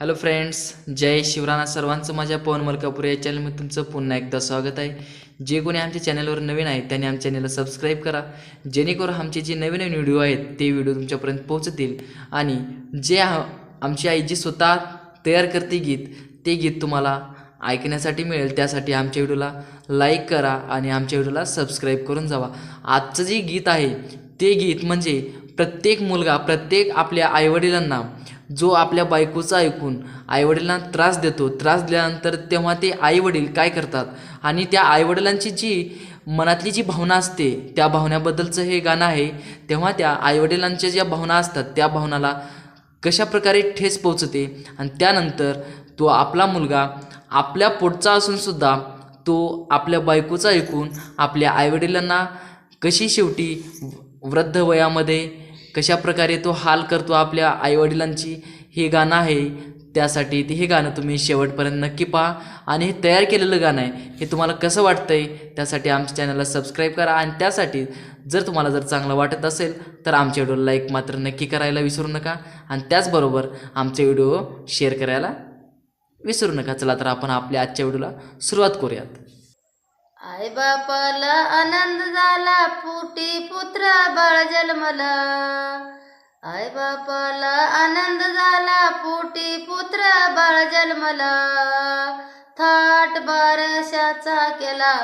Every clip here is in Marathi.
हॅलो फ्रेंड्स जय शिवराणा सर्वांचं माझ्या पवन मलकापूर या चॅनलमध्ये तुमचं पुन्हा एकदा स्वागत आहे. जे कोणी आमच्या चॅनलवर नवीन आहे त्यांनी आमच्या चॅनलला सबस्क्राईब करा. जेणेकरून आमचे जे नवीन नवीन व्हिडिओ आहेत ते व्हिडिओ तुमच्यापर्यंत पोहोचतील. आणि जे आमची आई जी स्वतः तयार करते गीत ते गीत तुम्हाला ऐकण्यासाठी मिळेल. त्यासाठी आमच्या व्हिडिओला लाईक करा आणि आमच्या व्हिडिओला सबस्क्राईब करून जावा. आजचं जे गीत आहे ते गीत म्हणजे प्रत्येक मुलगा प्रत्येक आपल्या आईवडिलांना जो आपल्या बायकोचं ऐकून आईवडिलांना त्रास देतो त्रास दिल्यानंतर तेव्हा ते आईवडील काय करतात? आणि त्या आईवडिलांची जी मनातली जी भावना असते त्या भावनाबद्दलचं हे गाणं आहे तेव्हा त्या आईवडिलांच्या ज्या भावना असतात त्या भावनाला कशा प्रकारे ठेस पोचते आणि त्यानंतर तो आपला मुलगा आपल्या पोटचा असूनसुद्धा तो आपल्या बायकोचा ऐकून आपल्या आईवडिलांना कशी शेवटी वृद्ध वयामध्ये कशा प्रकारे तो हाल करतो आपल्या आईवडिलांची हे गाणं आहे त्यासाठी ते हे गाणं तुम्ही शेवटपर्यंत नक्की पहा. आणि हे तयार केलेलं गाणं आहे हे तुम्हाला कसं वाटतं आहे त्यासाठी आमच्या चॅनलला सबस्क्राईब करा. आणि त्यासाठी जर तुम्हाला जर चांगलं वाटत असेल तर आमच्या व्हिडिओला लाईक मात्र नक्की करायला विसरू नका. आणि त्याचबरोबर आमचे व्हिडिओ शेअर करायला विसरू नका. चला तर आपण आपल्या आजच्या व्हिडिओला सुरुवात करूयात. आई बापाला आनंद झाला पुटी पुत्र बाळ जन्मला. आई बापाला आनंद झाला पुटी पुत्र बाळ जन्मला. थाट बारशाचा केला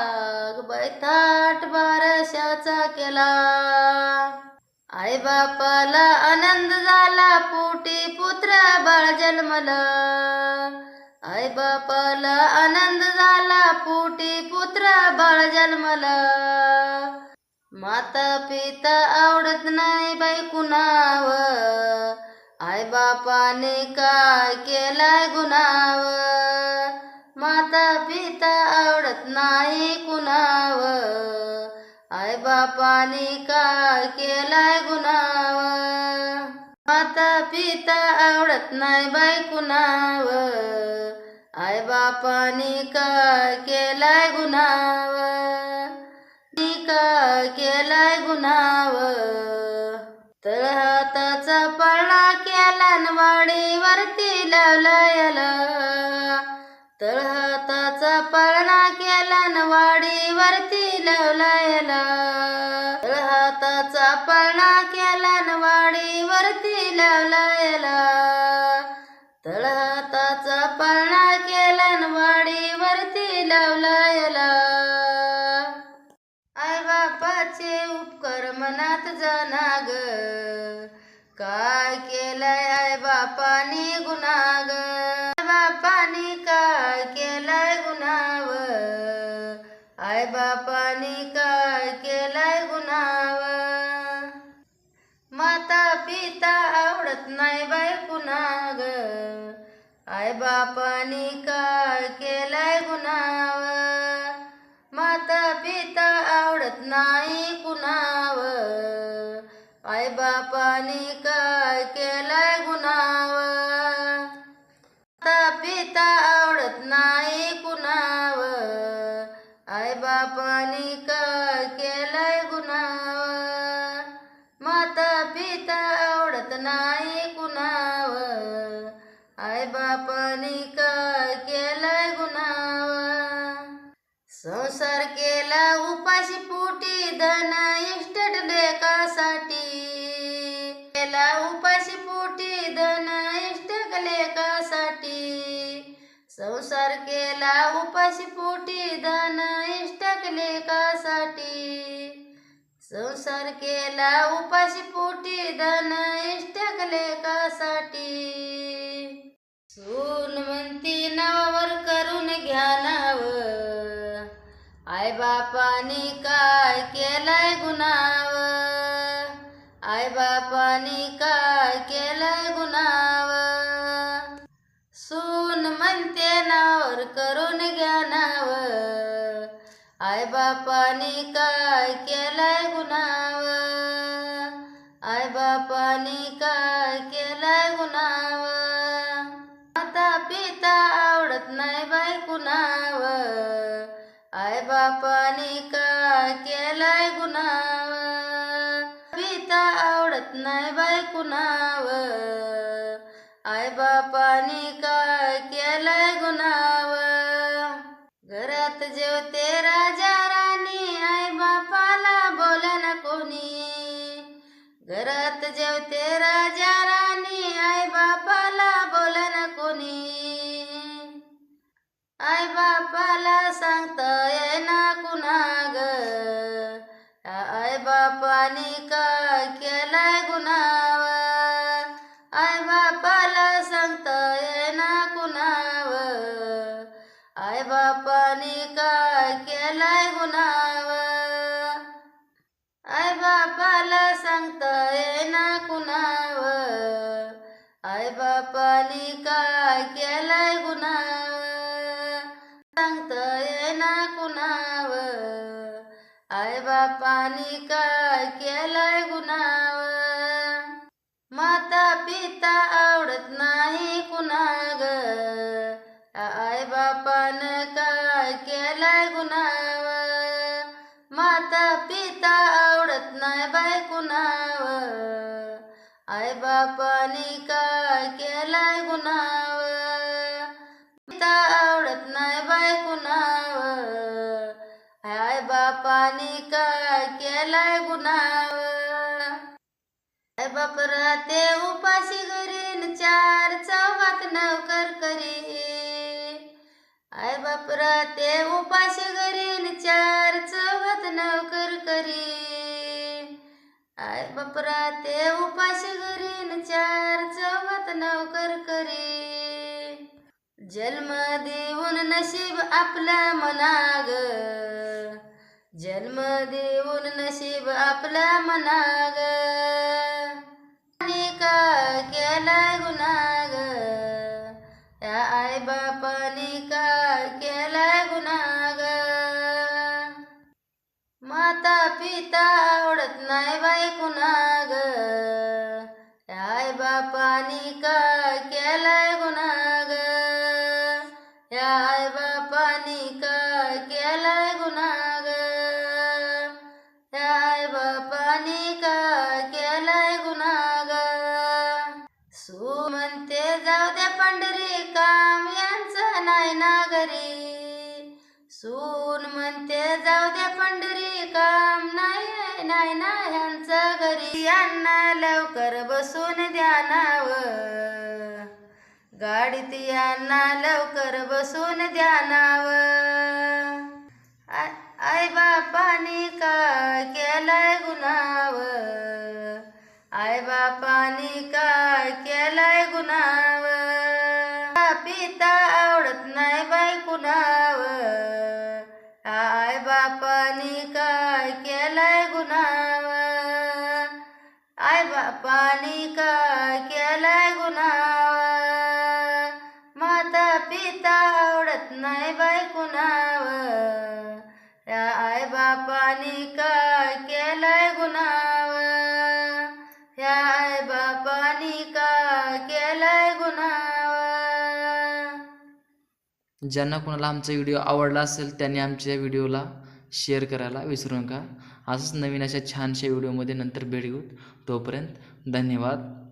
बाई थाट बारशाचा केला. आई बापाला आनंद झाला पुटी पुत्र बाळ जन्मला. आई बापाला आनंद झाला पोटी पुत्र बाळ जन्मला. माता पिता आवडत नाही बाई कुणाव आई बापाने काय केलाय गुणाव माता पिता आवडत नाही कुणाव आई बापाने काय केलाय गुणाव माता पिता आवडत नाही बाई कुणाव आई बापाने का केलाय गुणाव नी केलाय गुणाव तळहाताचा हाताचा पळा केला वाडीवरती लावला याला. तळ हाताचा पळणा केला वाडीवरती लावला याला. तळ हाताचा केला वाडीवरती लावला याला. तळ आई बापानी काय केलाय गुणाव. माता पिता आवडत नाही कुणाव आई बापानी काय केलाय संसार केला उपाशी पोटी धन इष्ट लेकासाठी. केला उपाशी पोटी धन इष्ट लेकासाठी. संसार केला उपाशी पोटी धन इष्ट लेकासाठी. संसार केला उपाशी पोटी धन इष्ट लेकासाठी. सून म्हणती नावावर करून घ्या नाव. आई बापानी काय केलाय गुणाव आई बापानी काय केलाय गुणाव सून म्हणते नावर करून घ्या नाव आई बापानी काय केलाय गुणाव नाही बाय कुणाव आई बापाने बापानी काय केलाय गुणाव घरात जेवते राजा राणी आई बापाला बोले ना कोणी? घरात जेवते राजा राणी काय केलाय? राहते उपाशी घरीन चार चौघात नवकर करी आई बाप राहते उपाशी घरीन चार चौघात नवकर करी आई बाप राहते उपाशी घरीन चार चौघात नवकर करी जन्म देऊन नशीब आपल्या मनाग. जन्म देऊन नशीब आपल्या मनाग. काय केलाय गुणाग. या आई बापानी काय केला गुणाग? माता पिता नाही ना ह्यांचं घरी. यांना लवकर बसून ध्यानाव गाडीत यांना लवकर बसून ध्यानाव आ- आई बापानी काय केलाय गुन्हा? आय बापानी काय केलाय गुणाव. माता पिता आवडत नाही बाय कुणाव. या आई बापानी काय केलाय गुणाव. या आई बापानी काय केलाय गुणाव. ज्यांना कोणाला आमचा व्हिडिओ आवडला असेल त्यांनी आमच्या व्हिडिओला शेअर करायला विसरू नका. असंच नवीन अशा छानशा व्हिडिओमध्ये नंतर भेट. घेऊ तोपर्यंत धन्यवाद.